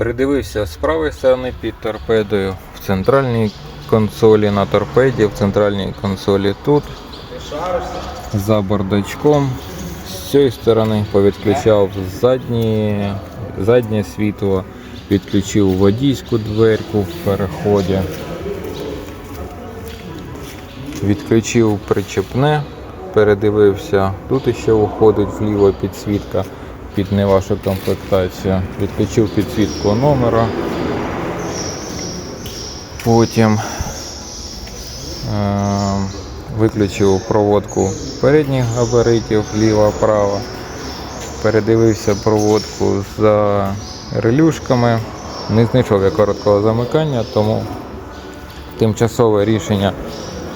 Передивився з правої сторони під торпедою в центральній консолі на торпеді, в центральній консолі тут. За бардачком. З цієї сторони повідключав задні, заднє світло, підключив водійську дверку в переході. Відключив причепне, передивився. Тут ще виходить вліво підсвітка під не вашу комплектацію. Відключив підсвітку номера. Потім е- виключив проводку передніх габаритів ліва-права. Передивився проводку за релюшками. Не знайшов я короткого замикання, тому тимчасове рішення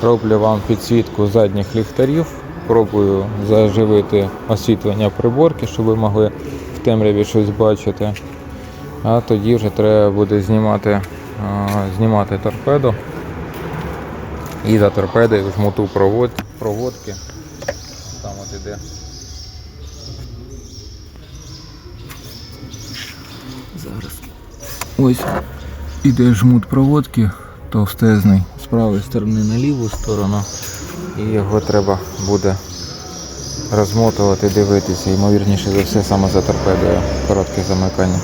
роблю вам підсвітку задніх ліхтарів. Пробую заживити освітлення приборки, щоб ви могли в темряві щось бачити. А тоді вже треба буде знімати, знімати торпеду. І за торпедою жмуту провод, проводки. Там от іде. Зараз. Ось іде жмут проводки товстезний з правої сторони на ліву сторону. І його треба буде розмотувати, дивитися. Ймовірніше за все саме за торпедою. Коротке замикання.